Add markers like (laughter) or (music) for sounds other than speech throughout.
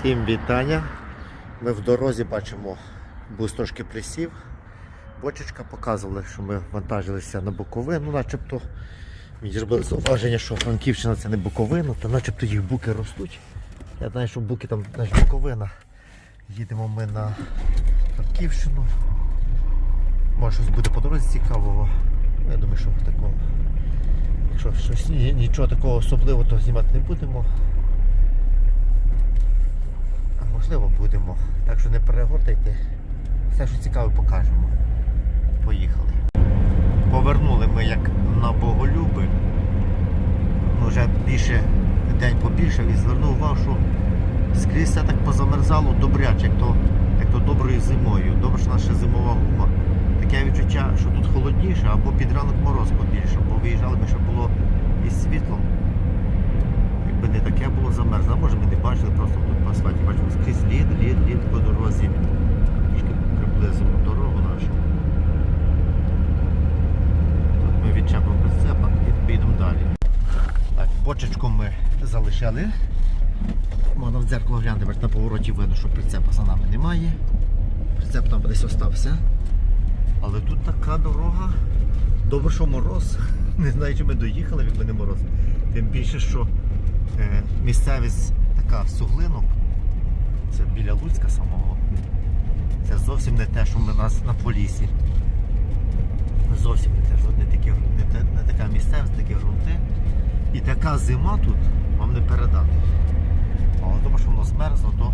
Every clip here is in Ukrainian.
Всім вітання. Ми в дорозі бачимо, бус трошки присів. Бочечка показували, що ми вантажилися на Буковину, начебто. Мені зробили зауваження, що Франківщина це не Буковина, та начебто їх буки ростуть. Я знаю, що буки там знаєш, Буковина. Їдемо ми на Франківщину. Може щось буде по дорозі цікавого. Я думаю, що такого. Якщо щось нічого такого особливого, то знімати не будемо. Можливо будемо. Так що не перегортайте. Все, що цікаве, покажемо. Поїхали. Повернули ми як на Боголюби. Ну, вже більше день побільшав і звернув увагу, що скрізь все так позамерзало добряче, як то, як то доброю зимою. Добре, що наша зимова гума. Таке відчуття, що тут холодніше або під ранок мороз побільше, бо виїжджали ми ще було із світлом. Якби не таке було замерзло, може ми не бачили, просто тут по асфальті бачимо скрізь лід, лід, лід по дорозі. Трішки приблизимо дорогу нашу. Тут ми відчепимо прицепа і поїдемо далі. Так, бочечку ми залишили. Можна в дзеркало глянути, на повороті видно, що прицепа за нами немає. Прицеп там десь остався. Але тут така дорога. Добре, що мороз. (laughs) Не знаю, чи ми доїхали, якби не мороз. Тим більше, що е, місцевість така в суглинок. Це біля Луцька самого. Це зовсім не те, що ми нас на полісі. Зовсім не те, що не, такі, не, не така місцевість, такі ґрунти. Така зима тут вам не передати. Але тому, що воно змерзло, то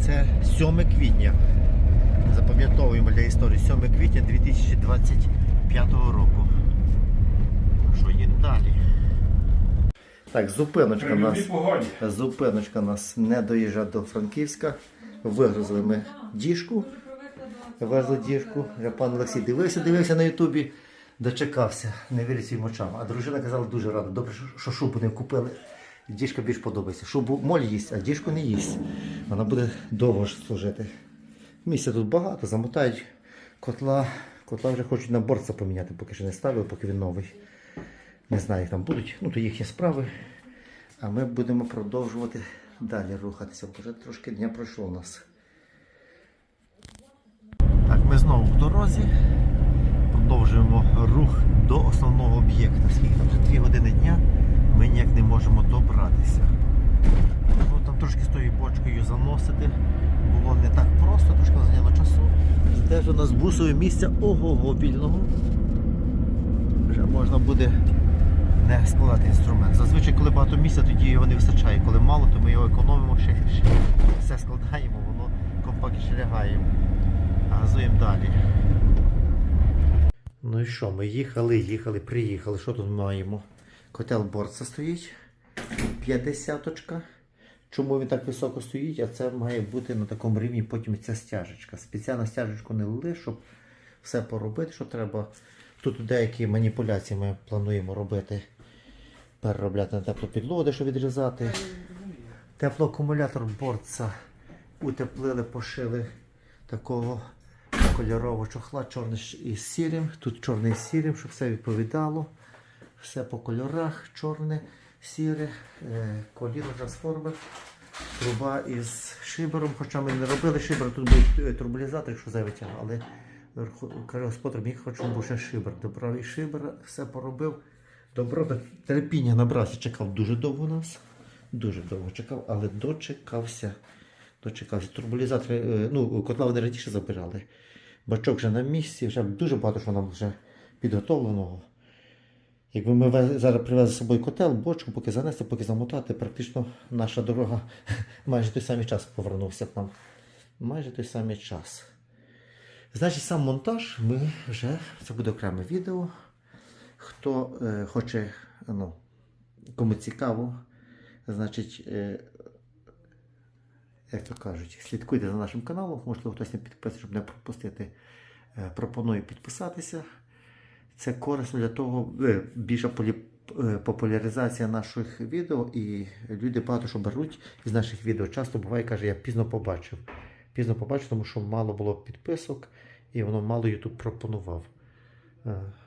це 7 квітня. Запам'ятовуємо для історії 7 квітня 2025 року. Що їдемо далі? Так, зупиночка нас. Зупиночка нас не доїжджає до Франківська. Вигрузили ми діжку. Везли діжку. Пан Олексій дивився, дивився на Ютубі, дочекався, не вірить своїм очам. А дружина казала дуже рада. Добре, що- шубу не купили. Діжка більш подобається. Шубу моль їсть, а діжку не їсть. Вона буде довго служити. Місця тут багато, замотають котла. Котла вже хочуть на борца поміняти, поки що не ставили, поки він новий. Не знаю, як там будуть. Ну, то їхні справи. А ми будемо продовжувати далі рухатися. Вже трошки дня пройшло у нас. Так, ми знову в дорозі. Продовжуємо рух до основного об'єкта. Скільки там вже 2 години дня ми ніяк не можемо добратися. Ну, там трошки з тою бочкою заносити. Було не так просто, трошки зайняло часу. Теж у нас бусове місця ого-го вільного. Вже можна буде не складати інструмент. Зазвичай, коли багато місця, тоді його не вистачає. Коли мало, то ми його економимо, ще, ще все складаємо, воно компактніше лягає. Газуємо далі. Ну і що, ми їхали, їхали, приїхали. Що тут маємо? Котел борца стоїть. 50 Чому він так високо стоїть? А це має бути на такому рівні потім ця стяжечка. Спеціально стяжечку не лили, щоб все поробити, що треба. Тут деякі маніпуляції ми плануємо робити. Переробляти на теплу підлогу, де що відрізати. Теплоакумулятор борца утеплили, пошили такого кольорового чохла, чорний із сірим. Тут чорний з сірим, щоб все відповідало. Все по кольорах, чорне, сіре, е, коліно трансформер, труба із шибером, хоча ми не робили шибер, тут був е, турбулізатор, якщо зайве тяга, але господар міг хоч був ще шибер. Добрав шибер, все поробив. Добро, терпіння набрався, чекав дуже довго нас. Дуже довго чекав, але дочекався. Дочекався. Турбулізатори, е, ну, котла вони раніше забирали. Бачок вже на місці, вже дуже багато що нам вже підготовленого. Якби ми зараз привезли з собою котел, бочку, поки занести, поки замотати, практично наша дорога (laughs) майже той самий час повернувся к нам. Майже той самий час. Значить, сам монтаж ми вже, це буде окреме відео. Хто е, хоче, ну, кому цікаво, значить, е, як то кажуть, слідкуйте за нашим каналом, можливо, хтось не підписаний, щоб не пропустити. Е, Пропоную підписатися. Це корисно для того, е, більша е, популяризація наших відео, і люди багато що беруть із наших відео. Часто буває, каже, я пізно побачив. Пізно побачив, тому що мало було підписок, і воно мало YouTube пропонував.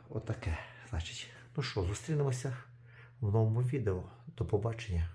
Отаке. Значить, ну що, зустрінемося в новому відео. До побачення.